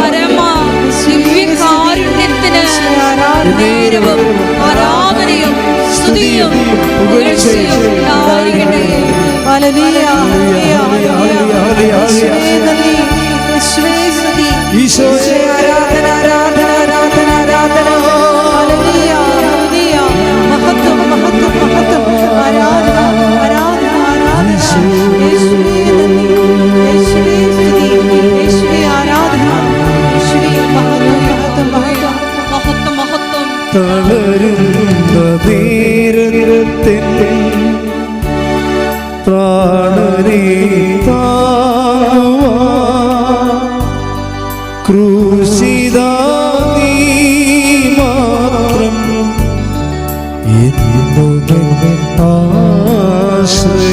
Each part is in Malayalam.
പരമ ദിവ്യകാരുണ്യത്തിന് നേരവും ആരാധനയും സ്തുതിയും പുകഴ്ചയും ഉണ്ടായിരിക്കട്ടെ. ഈശോയെ എന്നുമെൻ ആശ്രയം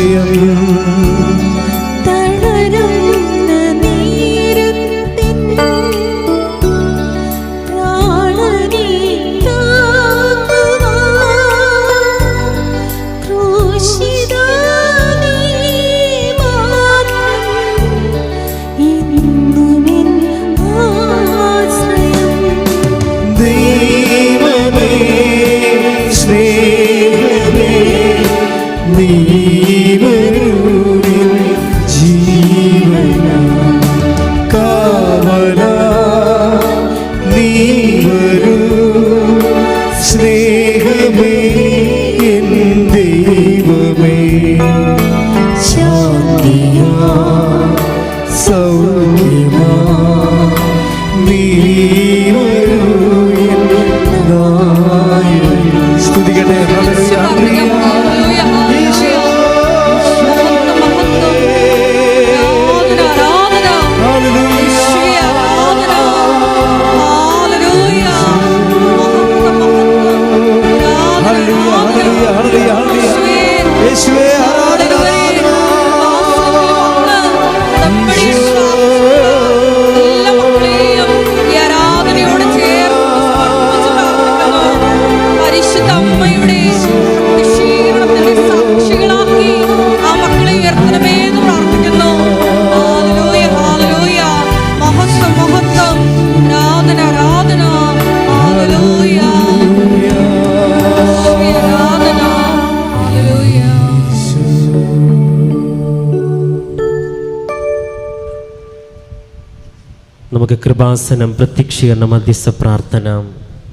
കൃപാസനം പ്രത്യക്ഷീകരണ മധ്യസ്ഥ പ്രാർത്ഥന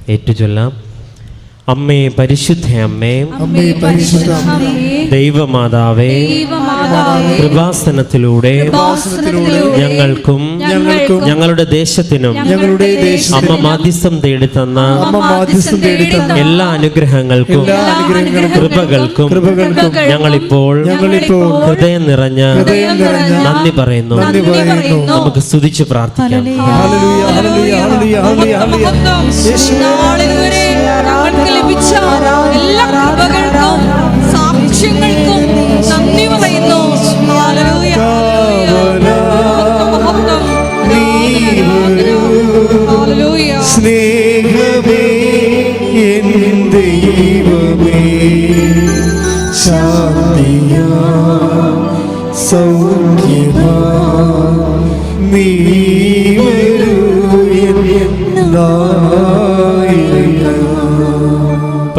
ഏറ്റുചൊല്ലാം. അമ്മേ പരിശുദ്ധ അമ്മേ അമ്മേ പരിശുദ്ധ അമ്മേ, ദൈവമാതാവേ കൃപാസനത്തിലൂടെ ഞങ്ങൾക്കും ഞങ്ങൾക്കും ഞങ്ങളുടെ ദേശത്തിനും ഞങ്ങളുടെ ദേശത്തിനും അമ്മ മാധ്യസ്ഥം തേടി തന്ന അമ്മ മാധ്യസ്ഥം തേടി തന്ന എല്ലാ അനുഗ്രഹങ്ങൾക്കും കൃപകൾക്കും കൃപകൾക്കും ഞങ്ങളിപ്പോൾ ഞങ്ങളിപ്പോൾ ഹൃദയം നിറഞ്ഞ ഹൃദയം നിറഞ്ഞ നന്ദി പറയുന്നു. നന്ദി പറയുന്നു. നമുക്ക് സ്തുതിച്ച് പ്രാർത്ഥിക്കാം. ലഭിച്ച എല്ലാ കൃപകൾക്കും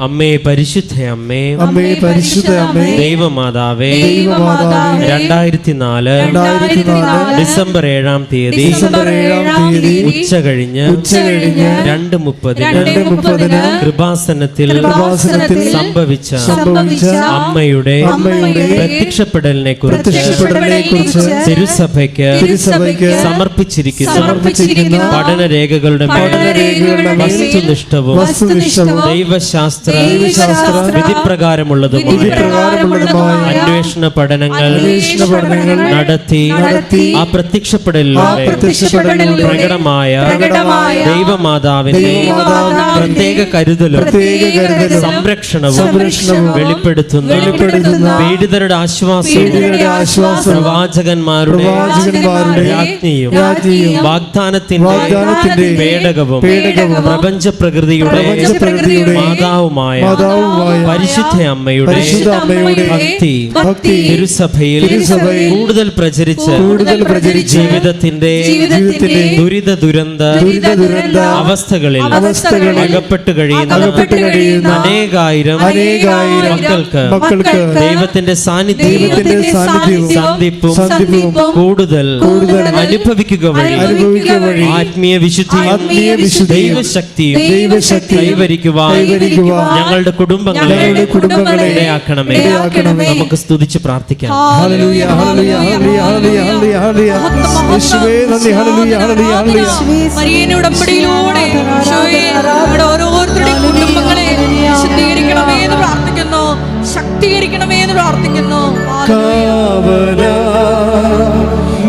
അമ്മേ പരിശുദ്ധ അമ്മേ. അമ്മേ പരിശുദ്ധ അമ്മേ. ദൈവമാതാവേ. ദൈവമാതാവേ, രണ്ടായിരത്തി നാല് രണ്ടായിരത്തി നാല് ഡിസംബർ ഏഴാം തീയതി ഡിസംബർ ഏഴാം തീയതി ഉച്ച കഴിഞ്ഞ് ഉച്ച കഴിഞ്ഞ് രണ്ട് മുപ്പതിന് രണ്ട് മുപ്പതിന് കൃപാസനത്തിൽ കൃപാസനത്തിൽ സംഭവിച്ച സംഭവിച്ച അമ്മയുടെ അമ്മയുടെ പ്രത്യക്ഷപ്പെടലിനെ കുറിച്ച് പ്രത്യക്ഷപ്പെടലിനെക്കുറിച്ച് തിരുസഭയ്ക്ക് തിരുസഭയ്ക്ക് സമർപ്പിച്ചിരിക്കുന്ന. സമർപ്പിച്ചിരിക്കുന്ന. പഠനരേഖകളുടെ രേഖകളുടെ പഠന രേഖകളുടെ വസ്തുനിഷ്ഠ വസ്തുനിഷ്ഠവും ദൈവശാസ്ത്ര വിധിപ്രകാരമുള്ളതുമായ അന്വേഷണ പഠനങ്ങൾ നടത്തി ആ പ്രത്യക്ഷപ്പെടലിലൂടെ പ്രകടമായ ദൈവമാതാവിന്റെ പ്രത്യേക കരുതലും സംരക്ഷണവും വെളിപ്പെടുത്തുന്ന പീഡിതരുടെ ആശ്വാസവും പ്രവാചകന്മാരുടെ രാജ്ഞിയും വാഗ്ദാനത്തിന്റെ പേടകവും പ്രപഞ്ച പ്രപഞ്ച പ്രകൃതിയുടെ മാതാവുമായ പരിശുദ്ധ അമ്മയുടെ ഭക്തി തിരുസഭയിൽ കൂടുതൽ പ്രചരിച്ച് കൂടുതൽ പ്രചരിച്ച് ജീവിതത്തിന്റെ ദുരിത ദുരന്ത ദുരിത ദുരന്ത അവസ്ഥകളിൽ അവസ്ഥകളിൽ അകപ്പെട്ട് കഴിയുന്ന അകപ്പെട്ട് കഴിയുന്ന അനേകായിരം അനേകായിരം മക്കൾക്ക് മക്കൾക്ക് ദൈവത്തിന്റെ സാന്നിധ്യം സാന്നിധ്യവും സന്ധിപ്പും സന്ധിപ്പും കൂടുതൽ കൂടുതൽ അനുഭവിക്കുക വഴി അനുഭവിക്കുക വഴി ആത്മീയ വിശുദ്ധി ആത്മീയ വിശുദ്ധി ദൈവശക്തിയും ദൈവശക്തിയും കൈവരിക്കുവാൻ ഞങ്ങളുടെ കുടുംബങ്ങളെ ഞങ്ങളുടെ കുടുംബങ്ങളെ ഇടയാക്കണമേ. ഇടയാക്കണമേ. നമുക്ക് സ്തുതിച്ച് പ്രാർത്ഥിക്കാം. Hallelujah hallelujah hallelujah hallelujah hallelujah hallelujah. Hallelujah hallelujah. Hallelujah മരിയന്റെ ഉടമ്പടിയിലൂടെ ഓരോരുത്തരുടെയും കുടുംബങ്ങളെ എന്ന് പ്രാർത്ഥിക്കുന്നു. ശക്തീകരിക്കണമേ എന്ന് പ്രാർത്ഥിക്കുന്നു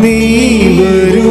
നീ വരൂ.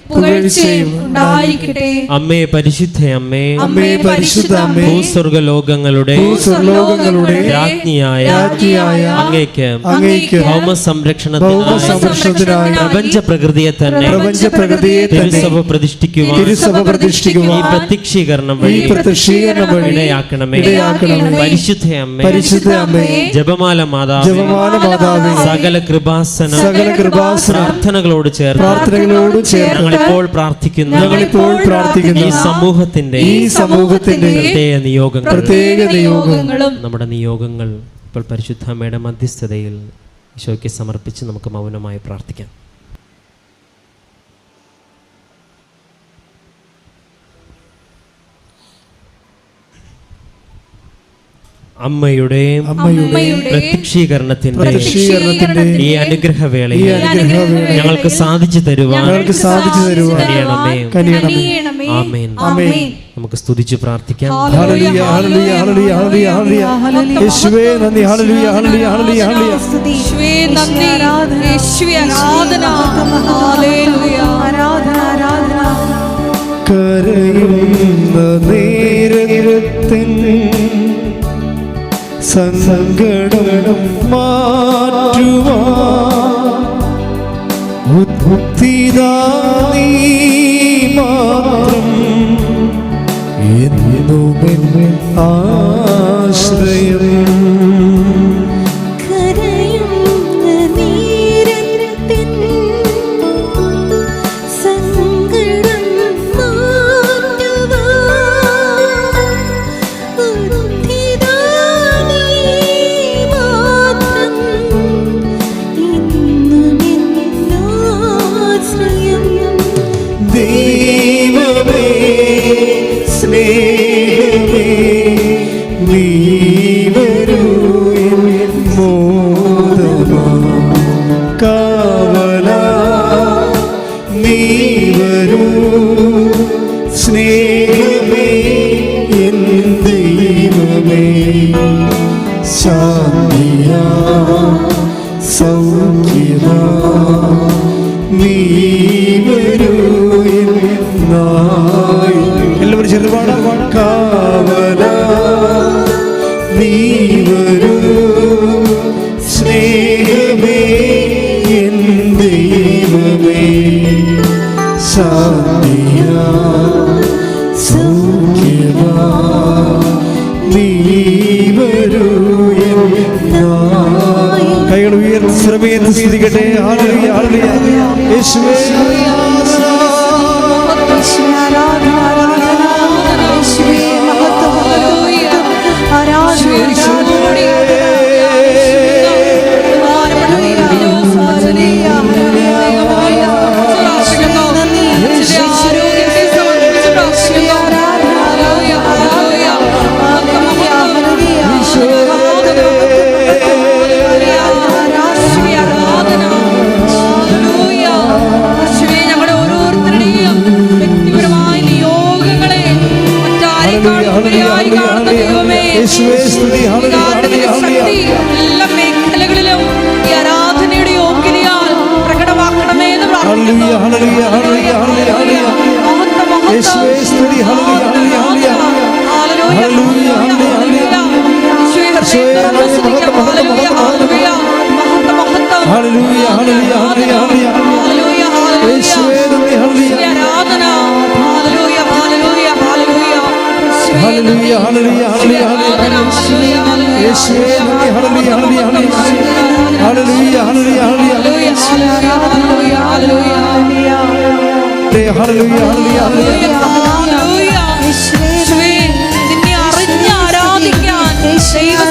അമ്മേ പരിശുദ്ധ അമ്മേ. അമ്മേ പരിശുദ്ധ അമ്മേ. ഭൂസ്വർഗ ലോകങ്ങളുടെ ഭൂസ്വർലോകങ്ങളുടെ രാജ്ഞിയായ രാജ്ഞിയായ അങ്ങേക്ക് അങ്ങേക്ക് ഭൗമ സംരക്ഷണത്തിനായി പ്രപഞ്ച പ്രകൃതിയെ തന്നെ പ്രപഞ്ച പ്രകൃതിയെ തിരുസഭ പ്രതിഷ്ഠിക്കുവാൻ തിരുസഭ ഈ പ്രതിഷ്ഠിക്കുവാൻ പ്രത്യക്ഷീകരണം ഈ വഴി പ്രത്യക്ഷീകരണം വഴി ഇടയാക്കണമേ. ഇടയാക്കണമേ. പരിശുദ്ധ അമ്മേ. പരിശുദ്ധ അമ്മേ. ജപമാല മാതാവേ. ജപമാല മാതാവേ. സകല കൃപാസന സകല കൃപാസന പ്രാർത്ഥനകളോട് ചേർന്ന് പ്രാർത്ഥനകളോട് ചേർന്ന് ഞങ്ങളിപ്പോൾ പ്രാർത്ഥിക്കുന്നു ഞങ്ങളിപ്പോൾ പ്രാർത്ഥിക്കുന്ന ഈ സമൂഹത്തിന്റെ ഈ സമൂഹത്തിന്റെ പ്രത്യേക നിയോഗങ്ങൾ. പ്രത്യേക നിയോഗങ്ങളും. നമ്മുടെ നിയോഗങ്ങൾ ഇപ്പോൾ പരിശുദ്ധമ്മയുടെ മധ്യസ്ഥതയിൽ ഈശോയ്ക്ക് സമർപ്പിച്ച് നമുക്ക് മൗനമായി പ്രാർത്ഥിക്കാം. അമ്മയുടെ അമ്മയുടെ പ്രത്യക്ഷീകരണത്തിന്റെ ഈ അനുഗ്രഹവേളയിൽ ഈ ഞങ്ങൾക്ക് സാധിച്ചു തരുവാൻ ഞങ്ങൾക്ക് സാധിച്ചു തരുവാൻ. നമുക്ക് സ്തുതിച്ച് പ്രാർത്ഥിക്കാം. Hallelujah hallelujah hallelujah hallelujah hallelujah hallelujah hallelujah hallelujah hallelujah യേശുവേ നന്ദി. യേശുവേ ആരാധന. ഹല്ലേലൂയ കരയുന്ന നേരത്തിൻ സങ്കടം മാറ്റുവാ. ഉദ്ധിതാ നീ മാത്രം. എന്നുമെൻ ആശ്രയം. കാവല ആളുകളെ ആളുകളെ സ്നേഹമേ എൻ യേശുവേ. ഹല്ലേലൂയ ഹല്ലേലൂയ ഹല്ലേലൂയ യേശുവേ hallelujah hallelujah hallelujah hallelujah hallelujah hallelujah hallelujah hallelujah hallelujah hallelujah യേശുവേ നിന്നെ അറിഞ്ഞ് ആരാധിക്കാൻ ദൈവം